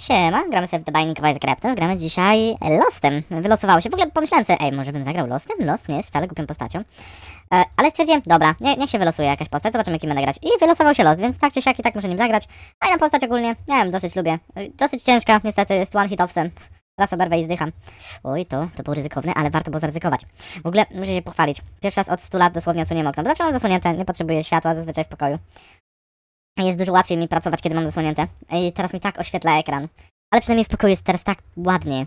Siema, gramy sobie w The Binding of Isaac gramy dzisiaj Lostem. Wylosowało się, w ogóle pomyślałem sobie, ej, może bym zagrał Lostem? Lost nie jest wcale głupią postacią. E, ale stwierdziłem, dobra, nie, niech się wylosuje jakaś postać, zobaczymy kim będę grać. I wylosował się Lost, więc tak czy siak i tak muszę nim zagrać. Fajna postać ogólnie, nie wiem, dosyć lubię. E, Dosyć ciężka, niestety jest one hit offsem. Raz oberwę i zdycham. Oj, to, to było ryzykowne, ale warto było zaryzykować. W ogóle muszę się pochwalić. Pierwszy raz od 100 lat dosłownie odsunięłem okno, bo zawsze mam zasłonięte, nie potrzebuję światła zazwyczaj w pokoju. Jest dużo łatwiej mi pracować, kiedy mam zasłonięte. I teraz mi tak oświetla ekran. Ale przynajmniej w pokoju jest teraz tak ładnie.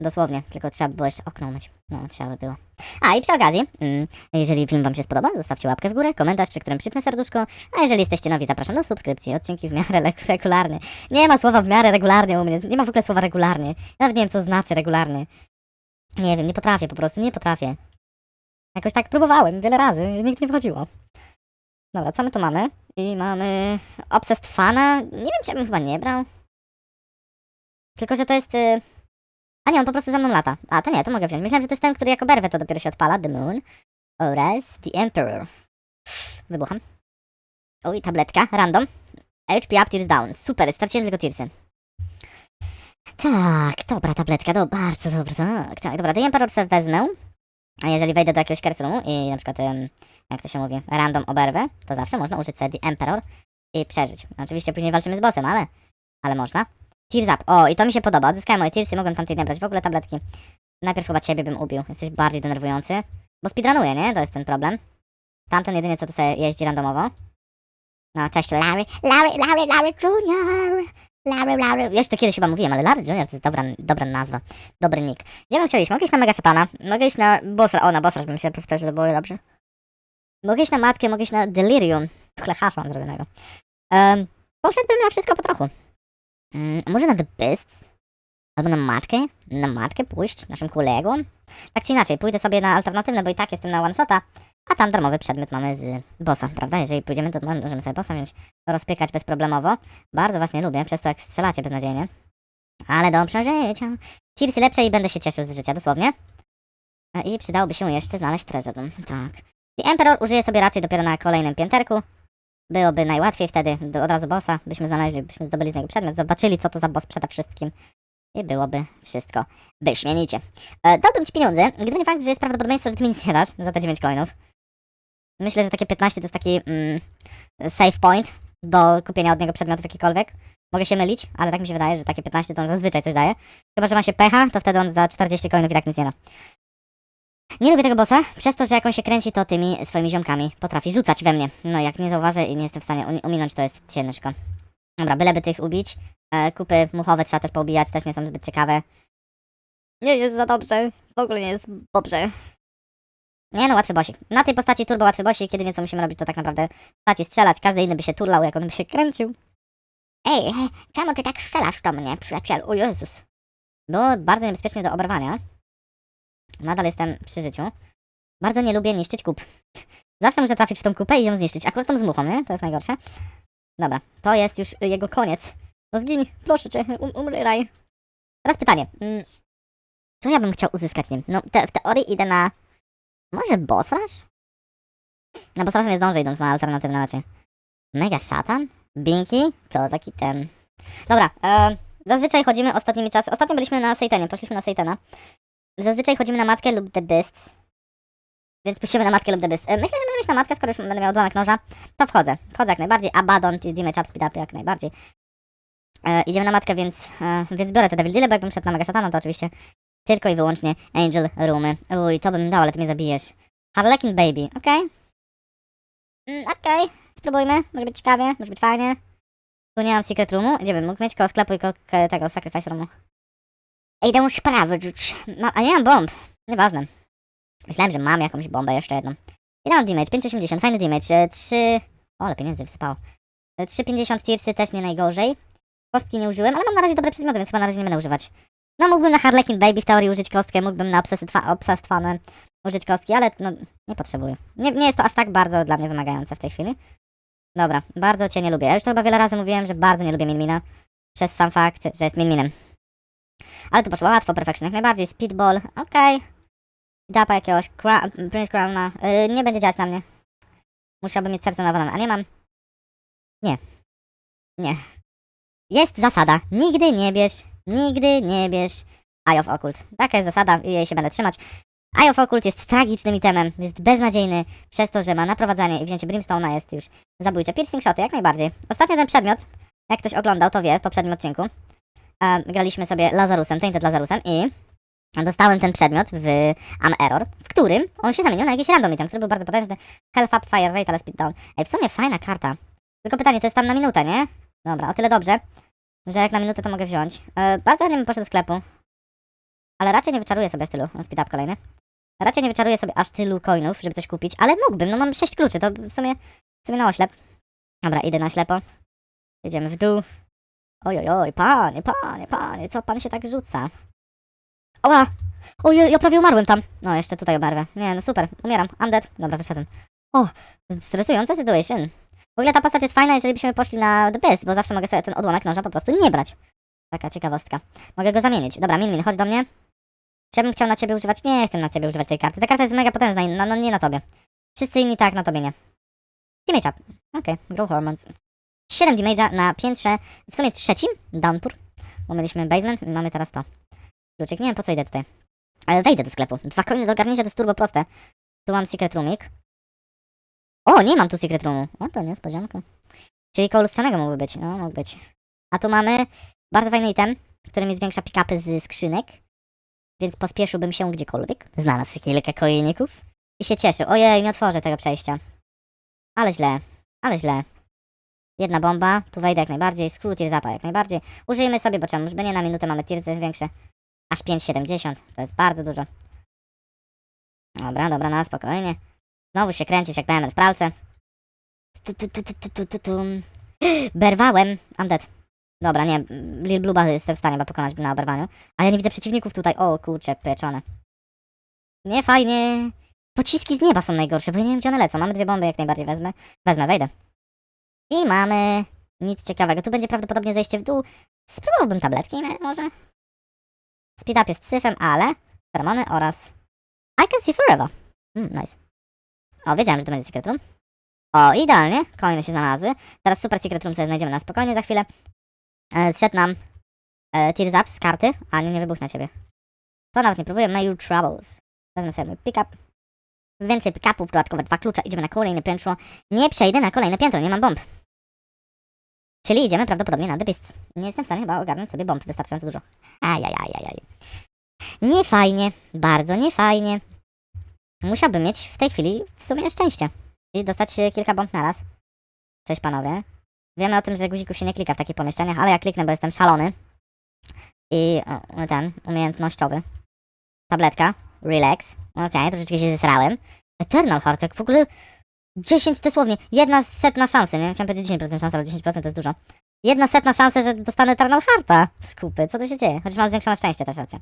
Dosłownie, tylko trzeba by było jeszcze okno umyć. No, trzeba by było. A i przy okazji, mm, jeżeli film Wam się spodoba, zostawcie łapkę w górę, komentarz, przy którym przypnę serduszko. A jeżeli jesteście nowi, zapraszam do subskrypcji. Odcinki w miarę regularnie. Nie ma słowa w miarę regularnie u mnie. Nie ma w ogóle słowa regularnie. Nawet nie wiem, co znaczy regularny. Nie wiem, nie potrafię po prostu, nie potrafię. Jakoś tak próbowałem wiele razy, nigdy nie wychodziło. Dobra, co my tu mamy? I mamy Obsessed Fana. Nie wiem, czy ja bym chyba nie brał. Tylko, że to jest... Y... A nie, on po prostu za mną lata. A, to nie, to mogę wziąć. Myślałem, że to jest ten, który jako berwę to dopiero się odpala. The Moon. Oraz The Emperor. Wybucham. Oj, tabletka. Random. HP up, tears down. Super, straciłem tylko tearsy. Tak, dobra tabletka, do, bardzo dobra, tak, tak, dobra, The Emperor sobie wezmę. A jeżeli wejdę do jakiegoś curse roomu i na przykład, jak to się mówi, random oberwę, to zawsze można użyć sobie The Emperor i przeżyć. Oczywiście później walczymy z bossem, ale, ale można. Tears up. O, i to mi się podoba. Odzyskałem moje tearsy, mogłem tamtej brać. W ogóle tabletki. Najpierw chyba ciebie bym ubił. Jesteś bardziej denerwujący. Bo speedrunuje, nie? To jest ten problem. Tamten jedynie co tu sobie jeździ randomowo. No, cześć Larry. Larry, Larry, Larry Junior. Larry, Larry. Jeszcze kiedyś chyba mówiłem, ale Larry Junior to jest dobra, dobra nazwa. Dobry nick. Gdzie bym chciał iść? Mogę iść na Mega Szatana. Mogę iść na Bossa. O, na Bossa bym się pospieszył, to było dobrze. Mogę iść na Matkę, mogę iść na Delirium. Tchle hasza mam zrobionego. Um, poszedłbym na wszystko po trochu. Mm, może na The Beasts? Albo na matkę? Na matkę pójść naszym kolegom? Tak czy inaczej, pójdę sobie na alternatywne, bo i tak jestem na one shota, a tam darmowy przedmiot mamy z bossa, prawda? Jeżeli pójdziemy, to możemy sobie bossa wziąć, rozpykać bezproblemowo. Bardzo was nie lubię, przez to jak strzelacie beznadziejnie. Ale do przeżycia. Tearsy lepsze i będę się cieszył z życia, dosłownie. E, I przydałoby się jeszcze znaleźć treasure. Tak. The Emperor użyję sobie raczej dopiero na kolejnym pięterku. Byłoby najłatwiej wtedy, od razu bossa, byśmy znaleźli, byśmy zdobyli z niego przedmiot, zobaczyli co to za boss przede wszystkim i byłoby wszystko wyśmienicie. E, dałbym ci pieniądze, gdyby nie fakt, że jest prawdopodobieństwo, że ty mi nic nie dasz za te 9 coinów. Myślę, że takie 15 to jest taki mm, save point do kupienia od niego przedmiotów jakikolwiek. Mogę się mylić, ale tak mi się wydaje, że takie 15 to on zazwyczaj coś daje. Chyba, że ma się pecha, to wtedy on za 40 coinów i tak nic nie da. Nie lubię tego bossa, przez to, że jak on się kręci, to tymi swoimi ziomkami potrafi rzucać we mnie. No jak nie zauważę i nie jestem w stanie ominąć, to jest ciężko. Dobra, byleby tych ubić. E, kupy muchowe trzeba też poubijać, też nie są zbyt ciekawe. Nie jest za dobrze, w ogóle nie jest dobrze. Nie no, łatwy bosik. Na tej postaci turbo łatwy bosik, jedynie co musimy robić to tak naprawdę stać i strzelać. Każdy inny by się turlał, jak on by się kręcił. Ej, czemu ty tak strzelasz do mnie, przyjacielu? O Jezus. Było bardzo niebezpiecznie do oberwania. Nadal jestem przy życiu. Bardzo nie lubię niszczyć kup. Zawsze muszę trafić w tą kupę i ją zniszczyć. Akurat tą z muchą, nie? To jest najgorsze. Dobra, to jest już jego koniec. No zgiń, proszę cię, um, umrywaj. Teraz pytanie. Mm, Co ja bym chciał uzyskać nim? No, te, w teorii idę na... Może bossarz? Na bossarz nie zdążę idąc na alternatywne raczej. Mega szatan? Binki? Kozak i ten. Dobra, e, zazwyczaj chodzimy ostatnimi czasy... Ostatnio byliśmy na Sejtenie, poszliśmy na Sejtena. Zazwyczaj chodzimy na matkę lub The Beasts. Więc pójdziemy na matkę lub The Beasts. E, Myślę, że możemy iść na matkę, skoro już będę miał odłamek noża. To wchodzę. Wchodzę jak najbardziej. Abaddon, Damage Up, Speed Up jak najbardziej. E, idziemy na matkę, więc, e, więc biorę te Devil Deal, bo jakbym szedł na Mega Shatana, to oczywiście tylko i wyłącznie Angel Roomy. Uj, to bym dał, ale ty mnie zabijesz. Harlequin Baby, okej. Mm, okej, spróbujmy. Może być ciekawie, może być fajnie. Tu nie mam Secret Roomu. Gdzie bym mógł mieć? Koło sklepu i koło tego Sacrifice Roomu. Idę sprawdzić. No, a nie mam bomb. Nieważne. Myślałem, że mam jakąś bombę jeszcze jedną. Ile mam damage? 5,80. Fajny damage. E, 3... O, ale pieniędzy wysypało. E, 3,50 tirsy też nie najgorzej. Kostki nie użyłem, ale mam na razie dobre przedmioty, więc chyba na razie nie będę używać. No mógłbym na Harlequin Baby w teorii użyć kostkę, mógłbym na Obsessed, Fa- Obsessed Fan użyć kostki, ale no nie potrzebuję. Nie, nie jest to aż tak bardzo dla mnie wymagające w tej chwili. Dobra, bardzo cię nie lubię. Ja już to chyba wiele razy mówiłem, że bardzo nie lubię Minmina. Przez sam fakt, że jest Minminem. Ale tu poszło łatwo, Perfection jak najbardziej. Speedball, okej. Dapa jakiegoś, Cra Prince Crowna. Yy, nie będzie działać na mnie. Musiałbym mieć serce na banana, a nie mam. Nie. Nie. Jest zasada. Nigdy nie bierz, nigdy nie bierz Eye of Occult. Taka jest zasada i jej się będę trzymać. Eye of Occult jest tragicznym itemem, jest beznadziejny przez to, że ma naprowadzanie i wzięcie Brimstone'a jest już zabójcze. Piercing shoty, jak najbardziej. Ostatnio ten przedmiot, jak ktoś oglądał, to wie, w poprzednim odcinku, e, graliśmy sobie Lazarusem, Tainted Lazarusem i dostałem ten przedmiot w Am Error, w którym on się zamienił na jakiś random item, który był bardzo potężny. Health up, fire rate, ale speed down. Ej, w sumie fajna karta. Tylko pytanie, to jest tam na minutę, nie? Dobra, o tyle dobrze, że jak na minutę to mogę wziąć. E, bardzo chętnie bym poszedł do sklepu. Ale raczej nie wyczaruję sobie aż tylu. Speed up kolejny. Raczej nie wyczaruję sobie aż tylu coinów, żeby coś kupić, ale mógłbym, no mam 6 kluczy, to w sumie, w sumie na oślep. Dobra, idę na ślepo. Jedziemy w dół. Oj, oj, oj, panie, panie, panie, co pan się tak rzuca? Oła! Oj, ja prawie umarłem tam. No, jeszcze tutaj oberwę. Nie, no super, umieram. Undead. Dobra, wyszedłem. O, stresująca situation. W ogóle ta postać jest fajna, jeżeli byśmy poszli na The Best, bo zawsze mogę sobie ten odłamek noża po prostu nie brać. Taka ciekawostka. Mogę go zamienić. Dobra, Min Min, chodź do mnie. Czy ja bym chciał na ciebie używać? Nie chcę na ciebie używać tej karty. Ta karta jest mega potężna no, no nie na tobie. Wszyscy inni tak, na tobie nie. Damage up. Okej, grow hormones. 7 damage'a na piętrze, w sumie trzecim, downpour. Bo mieliśmy basement i mamy teraz to. Kluczyk, nie wiem po co idę tutaj. Ale wejdę do sklepu. Dwa coiny do ogarnięcia to jest turbo proste. Tu mam secret roomik. O, nie mam tu secret roomu. O, to niespodzianka. Czyli koło lustrzanego mógłby być. No, mógł być. A tu mamy bardzo fajny item, który mi zwiększa pick-upy z skrzynek. Więc pospieszyłbym się gdziekolwiek. Znalazł kilka coiników. I się cieszył. Ojej, nie otworzę tego przejścia. Ale źle. Ale źle. Jedna bomba, tu wejdę jak najbardziej, skrót tier zapa jak najbardziej. Użyjmy sobie, bo czemu, żeby nie na minutę mamy tiersy większe. Aż 5,70, to jest bardzo dużo. Dobra, dobra, na spokojnie. Znowu się kręcisz jak BMW w pralce. Tu, tu, tu, tu, tu, tu, tu. Berwałem, undead. Dobra, nie, Lil Blueba jestem w stanie pokonać na oberwaniu. Ale ja nie widzę przeciwników tutaj, o kurcze, pieczone. Nie fajnie. Pociski z nieba są najgorsze, bo ja nie wiem gdzie one lecą. Mamy dwie bomby, jak najbardziej wezmę. Wezmę, wejdę. I mamy nic ciekawego. Tu będzie prawdopodobnie zejście w dół. Spróbowałbym tabletki nie? może. Speed up jest syfem, ale feromony oraz I can see forever. Mm, nice. O, wiedziałem, że to będzie secret room. O, idealnie. Coiny się znalazły. Teraz super secret room sobie znajdziemy na spokojnie za chwilę. E, zszedł nam e, tears up z karty, a nie, nie wybuch na ciebie. To nawet nie próbuję. May your troubles. Wezmę sobie pick-up. Więcej pick-upów, dodatkowe dwa klucze. Idziemy na kolejne piętro. Nie przejdę na kolejne piętro, nie mam bomb. Czyli idziemy prawdopodobnie na The Beasts. Nie jestem w stanie chyba ogarnąć sobie bomb wystarczająco dużo. Ajajajajaj. Nie fajnie, bardzo nie fajnie. Musiałbym mieć w tej chwili w sumie szczęście. I dostać kilka bomb naraz. Cześć panowie. Wiemy o tym, że guzików się nie klika w takich pomieszczeniach, ale ja kliknę, bo jestem szalony. I ten, umiejętnościowy. Tabletka. Relax. Okej, troszeczkę się zesrałem. Eternal Heart, jak w ogóle 10 dosłownie, jedna setna szansy, nie? Chciałem powiedzieć 10% szans, ale 10% to jest dużo. Jedna setna szansa, że dostanę Eternal Hearta. Skupy, co tu się dzieje? Chociaż mam zwiększone szczęście, też racja.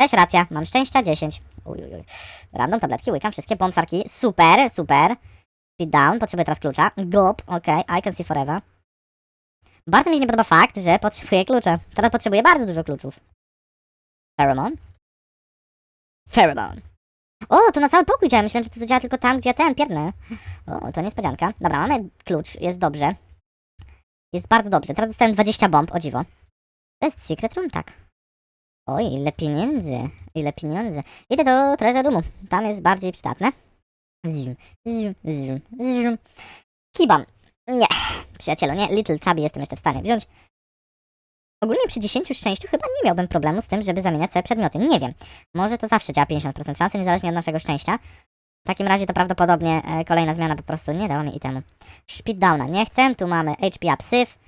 Też racja, mam szczęścia 10. Uj, uj, uj. Random tabletki, łykam wszystkie, bombsarki. Super, super. Speed down, potrzebuję teraz klucza. Gop, okej, I can see forever. Bardzo mi się nie podoba fakt, że potrzebuję klucza. Teraz potrzebuję bardzo dużo kluczów. Pheromone? Pheromone. O, to na cały pokój działa. Myślałem, że to działa tylko tam, gdzie ja ten pierdnę. O, to niespodzianka. Dobra, mamy klucz. Jest dobrze. Jest bardzo dobrze. Teraz dostałem 20 bomb, o dziwo. To jest secret room? Tak. Oj, ile pieniędzy. Ile pieniędzy. Idę do treasure roomu. Tam jest bardziej przydatne. Zzium, zzium, zzium, zzium. Kibam. Nie, przyjacielu, nie. Little Chubby jestem jeszcze w stanie wziąć. Ogólnie przy 10 szczęściu chyba nie miałbym problemu z tym, żeby zamieniać sobie przedmioty. Nie wiem. Może to zawsze działa 50% szansy, niezależnie od naszego szczęścia. W takim razie to prawdopodobnie e, kolejna zmiana po prostu nie dała mi itemu. Speed downa nie chcę, tu mamy HP up syf.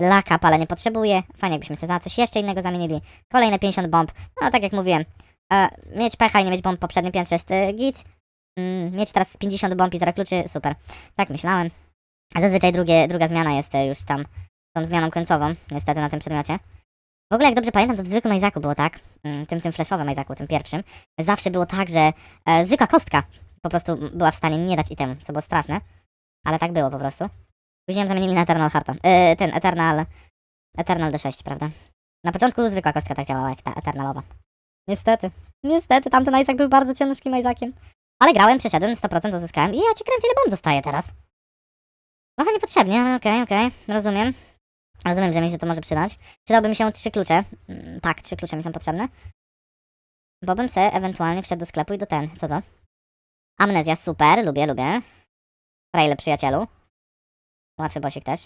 Laka ale nie potrzebuję. Fajnie jakbyśmy sobie za coś jeszcze innego zamienili. Kolejne 50 bomb. No tak jak mówiłem. E, mieć pecha i nie mieć bomb poprzednim piętrze jest e, git. Mm, mieć teraz 50 bomb i 0 kluczy, super. Tak myślałem. A zazwyczaj drugie, druga zmiana jest e, już tam tą zmianą końcową, niestety na tym przedmiocie. W ogóle jak dobrze pamiętam, to w zwykłym Majzaku było tak, mm, tym, tym flashowym Majzaku, tym pierwszym, zawsze było tak, że e, zwykła kostka po prostu była w stanie nie dać itemu, co było straszne, ale tak było po prostu. Później ją zamienili na Eternal Hearta, e, ten Eternal, Eternal D6, prawda? Na początku zwykła kostka tak działała jak ta Eternalowa. Niestety, niestety, tamten Majzak był bardzo ciężkim Majzakiem. Ale grałem, przeszedłem, 100% uzyskałem i ja cię kręcę, ile bomb dostaję teraz. Trochę niepotrzebnie, ale okej, okej, rozumiem. Rozumiem, że mi się to może przydać. Przydałby mi się trzy klucze. Mm, Tak, trzy klucze mi są potrzebne. Bo bym sobie ewentualnie wszedł do sklepu i do ten. Co to? Amnezja, super, lubię, lubię. Traile przyjacielu. Łatwy bosik też.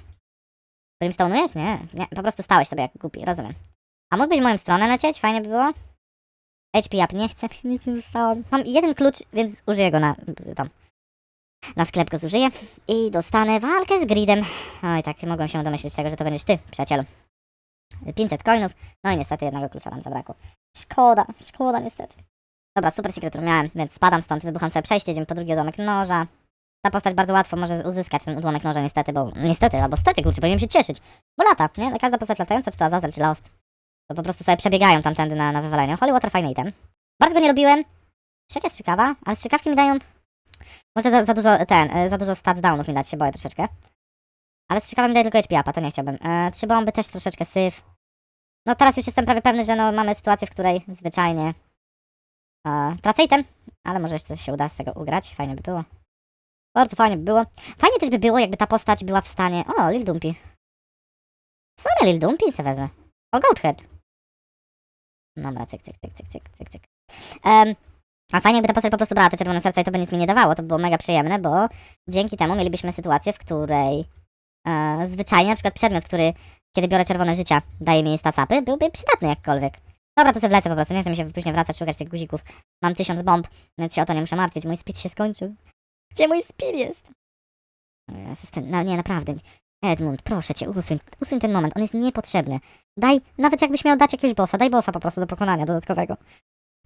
Brimstone'ujesz? Nie, nie, po prostu stałeś sobie jak głupi, rozumiem. A mógłbyś moją stronę lecieć? Fajnie by było. HP up, nie chcę, nic nie zostało. Mam jeden klucz, więc użyję go na tam. Na sklep go zużyję i dostanę walkę z gridem. Oj, tak, mogłem się domyślić tego, że to będziesz ty, przyjacielu. 500 coinów, no i niestety jednego klucza nam zabrakło. Szkoda, szkoda niestety. Dobra, super secret miałem, więc spadam stąd, wybucham sobie przejście, idziemy po drugi odłamek noża. Ta postać bardzo łatwo może uzyskać ten odłamek noża niestety, bo niestety, albo stety, kurczę, powinienem się cieszyć. Bo lata, nie? No, Każda postać latająca, czy to Azazel, czy Lost. To po prostu sobie przebiegają tamtędy na, na wywaleniu. Holy Water fajny item. Bardzo go nie lubiłem. Trzecia strzykawka, ale strzykawki mi dają... Może za, za dużo, ten, e, za dużo stats downów mi dać, się boję troszeczkę. Ale strzykawka mi daje tylko HP upa, to nie chciałbym. E, trzy bomby też troszeczkę syf. No teraz już jestem prawie pewny, że no, mamy sytuację, w której zwyczajnie e, tracę item, ale może jeszcze coś się uda z tego ugrać. Fajnie by było. Bardzo fajnie by było. Fajnie też by było, jakby ta postać była w stanie... O, Lil Dumpy. Sorry, Lil Dumpy se wezmę. O, Goathead. Dobra, cyk, cyk, cyk, cyk, cyk, cyk, cyk. Em, a fajnie, jakby ta postać po prostu brała te czerwone serca i to by nic mi nie dawało. To by było mega przyjemne, bo dzięki temu mielibyśmy sytuację, w której e, zwyczajnie na przykład przedmiot, który kiedy biorę czerwone życia, daje mi stacapy, byłby przydatny jakkolwiek. Dobra, to sobie wlecę po prostu, nie chcę mi się później wracać, szukać tych guzików. Mam tysiąc bomb, więc się o to nie muszę martwić. Mój speed się skończył. Gdzie mój speed jest? Jezus, ten, no nie, naprawdę. Edmund, proszę cię, usuń, usuń ten moment, on jest niepotrzebny. Daj, nawet jakbyś miał dać jakiegoś bossa, daj bossa po prostu do pokonania dodatkowego.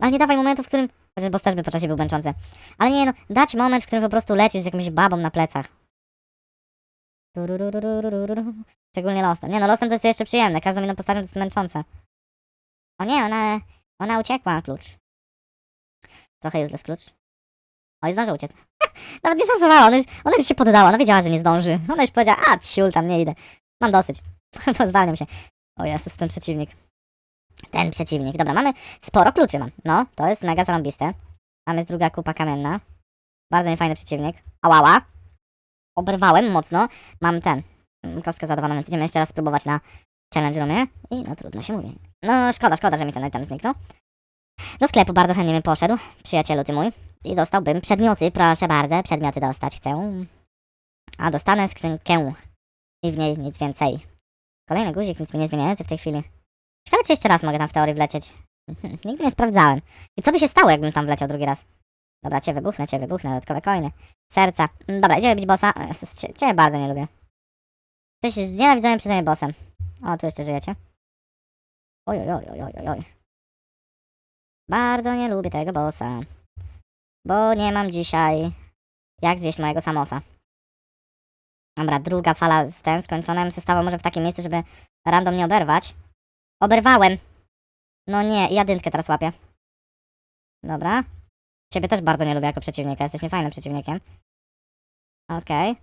Ale nie dawaj momentu, w którym, chociaż boss też by po czasie był męczący. Ale nie no, dać moment, w którym po prostu lecisz z jakąś babą na plecach. Szczególnie Lostem. Nie no, Lostem to jest jeszcze przyjemne, każdą inną postacią to jest męczące. O nie, ona, ona uciekła, klucz. Trochę useless klucz. Oj, zdążył uciec. Nawet nie zdążowała, ona już, ona już się poddała, ona wiedziała, że nie zdąży. Ona już powiedziała, a ciul, tam nie idę. Mam dosyć. Pozwalniam się. O Jezus, ten przeciwnik. Ten przeciwnik. Dobra, mamy sporo kluczy mam. No, to jest mega zarąbiste. Tam jest druga kupa kamienna. Bardzo niefajny przeciwnik. Ałała. Oberwałem mocno. Mam ten. mm, Kostkę załadowaną, więc idziemy jeszcze raz spróbować na challenge roomie. I no trudno się mówi. No szkoda, szkoda, że mi ten item zniknął. Do sklepu bardzo chętnie bym poszedł, przyjacielu ty mój. I dostałbym przedmioty, proszę bardzo, przedmioty dostać chcę. A dostanę skrzynkę. I w niej nic więcej. Kolejny guzik, nic mi nie zmieniający w tej chwili. Ciekawe, czy jeszcze raz mogę tam w teorii wlecieć. Nigdy nie sprawdzałem. I co by się stało, jakbym tam wleciał drugi raz? Dobra, cię wybuchnę, cię wybuchnę, dodatkowe coiny. Serca. Mm, Dobra, idziemy bić bossa. Cię, cię bardzo nie lubię. Jesteś znienawidzonym przeze mnie bossem. O, tu jeszcze żyjecie. Oj, oj, oj, oj, oj, oj. Bardzo nie lubię tego bossa. Bo nie mam dzisiaj jak zjeść mojego samosa. Dobra, druga fala z ten skończona. Bym stała może w takim miejscu, żeby random nie oberwać. Oberwałem. No nie, i jadynkę teraz łapię. Dobra. Ciebie też bardzo nie lubię jako przeciwnika, jesteś niefajnym przeciwnikiem. Okej.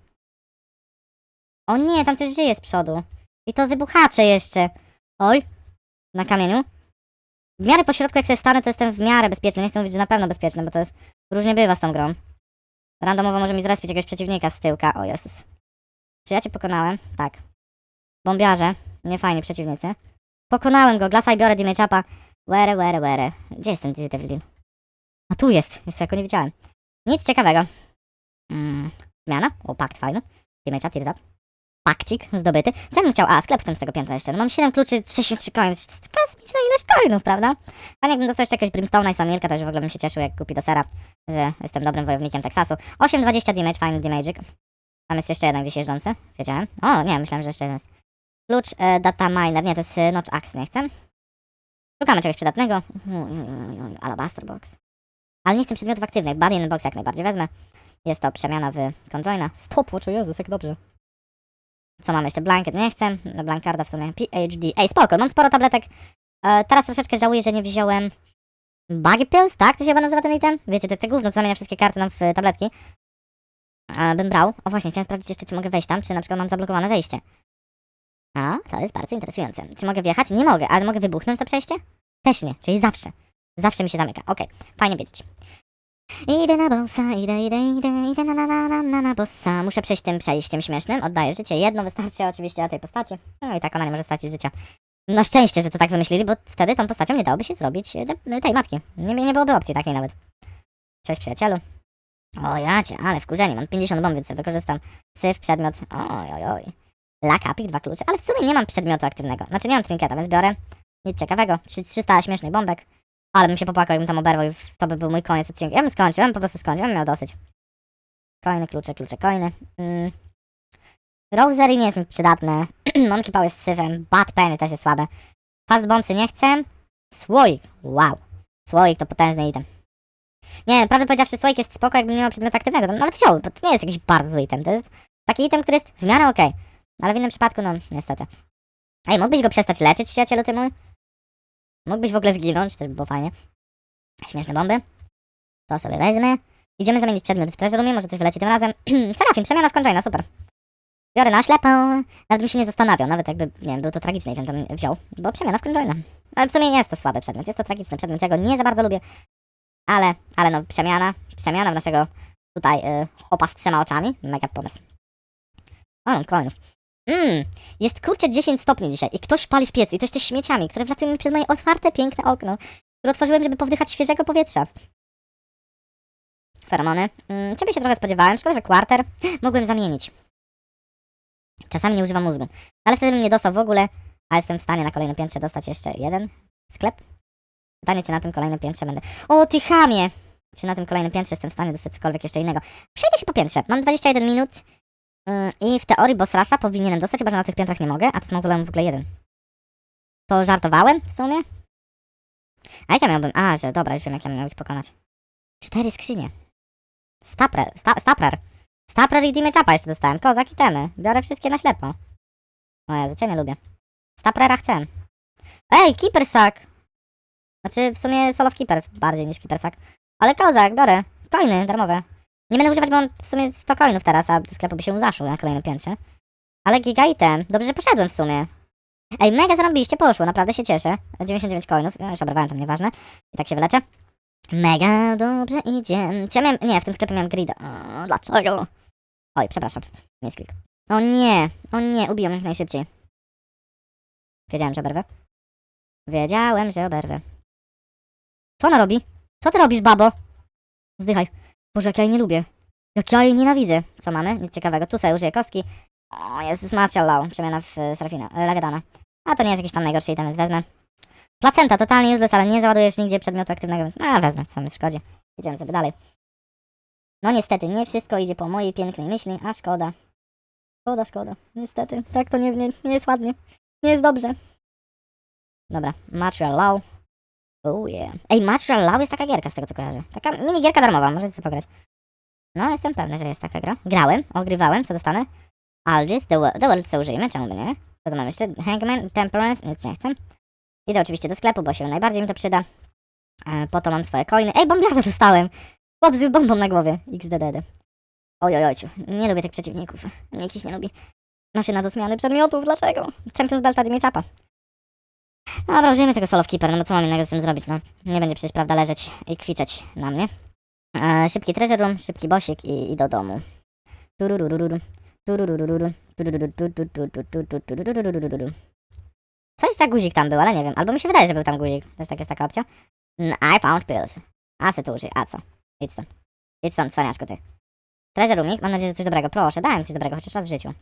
O nie, tam coś żyje z przodu. I to wybuchacze jeszcze. Oj. Na kamieniu. W miarę po środku jak sobie stanę, to jestem w miarę bezpieczny. Nie chcę mówić, że na pewno bezpieczny, bo to jest... Różnie bywa z tą grą. Randomowo może mi zrespić jakiegoś przeciwnika z tyłka. O Jezus. Czy ja cię pokonałem? Tak. Bombiarze. Niefajni przeciwnicy. Pokonałem go. Glasa i biorę damage upa. Were, were, were. Gdzie jest ten Devil Deal? A tu jest. Jeszcze jako nie widziałem. Nic ciekawego. Mm. Zmiana? O, pakt fajny. Damage up, tears up. Pakcik zdobyty. Co ja bym chciał? A, sklep chcę z tego piętra jeszcze. No mam 7 kluczy, 63 coiny. To jest kosmiczna ilość coinów, prawda? A jakbym dostał jeszcze jakiegoś Brimstone'a i Samilka, to już w ogóle bym się cieszył jak kupi do sera, że jestem dobrym wojownikiem Teksasu. 8,20 damage, fajny damage'ik. Tam jest jeszcze jeden gdzieś jeżdżący. Wiedziałem. O, nie, myślałem, że jeszcze jeden jest. Klucz, e, data miner. Nie, to jest e, Notch Axe, nie chcę. Szukamy czegoś przydatnego. Alabaster Box. Ale nie chcę przedmiotów aktywnych. Barien Box jak najbardziej wezmę. Jest to przemiana w Conjoina. Stopwatch, o Jezus, jak dobrze. Co mamy jeszcze? Blanket nie chcę. Blankarda w sumie. PhD. Ej, spoko, mam sporo tabletek. E, teraz troszeczkę żałuję, że nie wziąłem Buggy Pills, tak? To się chyba nazywa ten item? Wiecie, te, te gówno, co zamienia wszystkie karty nam w tabletki. E, bym brał. O właśnie, chciałem sprawdzić jeszcze, czy mogę wejść tam, czy na przykład mam zablokowane wejście. A, to jest bardzo interesujące. Czy mogę wjechać? Nie mogę, ale mogę wybuchnąć to przejście? Też nie, czyli zawsze. Zawsze mi się zamyka. Okej, fajnie wiedzieć. Idę na bossa, idę, idę, idę, idę na na na na na na bossa. Muszę przejść tym przejściem śmiesznym. Oddaję życie. Jedno wystarczy oczywiście na tej postaci. No i tak ona nie może stracić życia. Na szczęście, że to tak wymyślili, bo wtedy tą postacią nie dałoby się zrobić e, de- tej matki. Nie, nie byłoby opcji takiej nawet. Cześć przyjacielu. O jacie, ale wkurzenie. Mam 50 bomb, więc wykorzystam syf, przedmiot. Oj, oj, oj. Lakapik, dwa klucze, ale w sumie nie mam przedmiotu aktywnego. Znaczy nie mam trinketa, więc biorę nic ciekawego. Trzy- 300 śmiesznych bombek. Ale bym się popłakał, jakbym tam oberwał i to by był mój koniec odcinka. Ja bym skończył, ja bym po prostu skończył, ja bym miał dosyć. Coiny, klucze, klucze, coiny. Mm. Rosary nie jest mi przydatne. Monkey Power jest syfem. Bad Penny też jest słabe. Fast Bombsy nie chcę. Słoik. Wow. Słoik to potężny item. Nie, prawdę powiedziawszy, słoik jest spoko, jakbym nie miał przedmiotu aktywnego. To nawet wziął, bo to nie jest jakiś bardzo zły item. To jest taki item, który jest w miarę okej. Ale w innym przypadku, no, niestety. Ej, mógłbyś go przestać leczyć, przyjacielu, ty mój? Mógłbyś w ogóle zginąć, też by było fajnie. Śmieszne bomby. To sobie wezmę. Idziemy zamienić przedmiot w treasure może coś wyleci tym razem. Serafim, przemiana w Conjoina, super. Biorę na ślepo. Nawet bym się nie zastanawiał, nawet jakby, nie wiem, był to tragiczny bym wziął. Bo przemiana w Conjoina. Ale w sumie nie jest to słaby przedmiot, jest to tragiczny przedmiot, ja go nie za bardzo lubię. Ale, ale no, przemiana, przemiana w naszego tutaj y, chłopa z trzema oczami. Mega pomysł. O, mam coinów. Mmm, jest kurczę 10 stopni dzisiaj i ktoś pali w piecu i to jeszcze śmieciami, które wlatują mi przez moje otwarte, piękne okno, które otworzyłem, żeby powdychać świeżego powietrza. Feromony. Mm, ciebie się trochę spodziewałem, szkoda, że kwarter. Mogłem zamienić. Czasami nie używam mózgu. Ale wtedy bym nie dostał w ogóle, a jestem w stanie na kolejnym piętrze dostać jeszcze jeden sklep. Pytanie, czy na tym kolejnym piętrze będę... O, ty chamie! Czy na tym kolejnym piętrze jestem w stanie dostać cokolwiek jeszcze innego. Przejdę się po piętrze. Mam 21 minut mm, i w teorii boss rusha powinienem dostać, chyba że na tych piętrach nie mogę, a to z w ogóle jeden. To żartowałem w sumie? A jak ja miałbym... A, że dobra, już wiem jak ja miał ich pokonać. Cztery skrzynie. Stapler, sta, stapler. Stapler i Dimage Upa jeszcze dostałem. Kozak i temy. Biorę wszystkie na ślepo. O ja cię nie lubię. Staplera chcę. Ej, Keepersack! Znaczy, w sumie Solo of Keeper bardziej niż Keepersack. Ale kozak, biorę. Coiny darmowe. Nie będę używać, bo mam w sumie 100 coinów teraz, a do sklepu by się zaszło na kolejnym piętrze. Ale giga item. Dobrze, że poszedłem w sumie. Ej, mega zarobiliście, poszło, naprawdę się cieszę. 99 coinów, ja już obrywałem, tam nieważne. I tak się wyleczę. Mega dobrze idzie. Ja miałem... Nie, w tym sklepie miałem grida. O, dlaczego? Oj, przepraszam. Nie sklik. O nie, o nie, ubiłem jak najszybciej. Wiedziałem, że oberwę. Wiedziałem, że oberwę. Co ona robi? Co ty robisz, babo? Zdychaj. Boże, jak ja jej nie lubię. Jak ja jej nienawidzę. Co mamy? Nic ciekawego. Tu sobie użyję kostki. O, Jezus, Macia Lau. Przemiana w e, Serafina. E, Lagadana. A to nie jest jakiś tam najgorszy item, więc wezmę. Placenta, totalnie useless, ale nie załadujesz nigdzie przedmiotu aktywnego. A, wezmę, co mi szkodzi. Idziemy sobie dalej. No niestety, nie wszystko idzie po mojej pięknej myśli, a szkoda. Szkoda, szkoda. Niestety, tak to nie, nie, nie jest ładnie. Nie jest dobrze. Dobra, Material Law. Oh yeah. Ej, Material Law jest taka gierka z tego co kojarzę. Taka mini gierka darmowa, możecie sobie pograć. No, jestem pewny, że jest taka gra. Grałem, ogrywałem, co dostanę? Algis, The, Wo- The World, co użyjemy, czemu by nie? Co tu mam jeszcze? Hangman, Temperance, nic nie chcę. Idę oczywiście do sklepu, bo się najbardziej mi to przyda. E, po to mam swoje coiny. Ej, bombiarza dostałem! Chłop z bombą na głowie. XDDD. Oj, oj, ojciu. Nie lubię tych przeciwników. Nikt ich nie lubi. Maszyna do zmiany przedmiotów, dlaczego? Champions Belta Dimie Chapa. Dobra, użyjmy tego Solo Keeper, no bo co mam innego z tym zrobić, no. Nie będzie przecież, prawda, leżeć i kwiczeć na mnie. E, szybki treasure room, szybki bosik i, i do domu. Coś za guzik tam był, ale nie wiem. Albo mi się wydaje, że był tam guzik. Też tak jest taka opcja. I found pills. A se tu użyj, a co? Idź stąd. Idź stąd, cwaniaczku ty. Treasure roomik, mam nadzieję, że coś dobrego. Proszę, dałem coś dobrego, chociaż raz w życiu.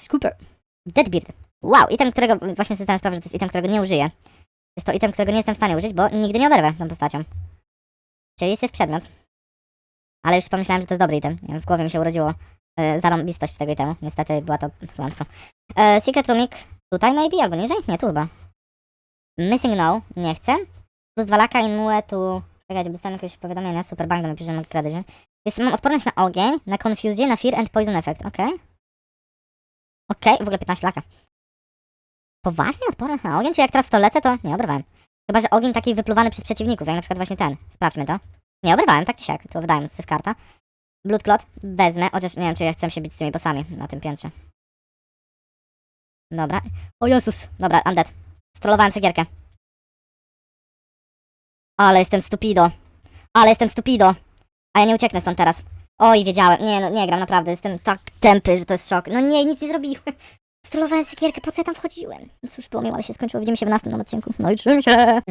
Scooper. Deadbeard. Wow, item, którego właśnie sobie zdałem sprawę, że to jest item, którego nie użyję. Jest to item, którego nie jestem w stanie użyć, bo nigdy nie oberwę tą postacią. Czyli syf przedmiot. Ale już pomyślałem, że to jest dobry item. W głowie mi się urodziło e, zarąbistość tego itemu. Niestety była to kłamstwo. E, secret roomik. Tutaj maybe, albo niżej? Nie, tu chyba. Missing no, nie chcę. Plus dwa laka in mue tu... Czekajcie, dostałem jakieś powiadomienia. Super bank napisze, że mam kredyt. Jest, mam odporność na ogień, na confuzję, na fear and poison effect. Okej. Okej, w ogóle 15 laka. Poważnie odporność na ogień? Czy jak teraz w to lecę, to nie obrywałem. Chyba, że ogień taki wypluwany przez przeciwników, jak na przykład właśnie ten. Sprawdźmy to. Nie obrywałem, tak czy siak. Tu wydaje mi się karta. Blood Clot wezmę, chociaż nie wiem, czy ja chcę się bić z tymi bossami na tym piętrze. Dobra. O Jezus. Dobra, undead. Strollowałem cegierkę. Ale jestem stupido. Ale jestem stupido. A ja nie ucieknę stąd teraz. Oj, wiedziałem. Nie, no nie gram, naprawdę. Jestem tak tępy, że to jest szok. No nie, nic nie zrobiłem. Strollowałem sekierkę, po co ja tam wchodziłem? No cóż, było miło, ale się skończyło. Widzimy się w następnym odcinku. No i trzymaj się.